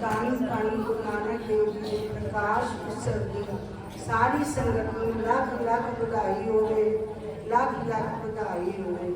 दानी पानी गुरु नानक देव जी के प्रकाश उत्सव की। सारी संगत में लाख लाख बधाई हो गए, लाख लाख बधाई हो गए।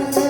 Thank you.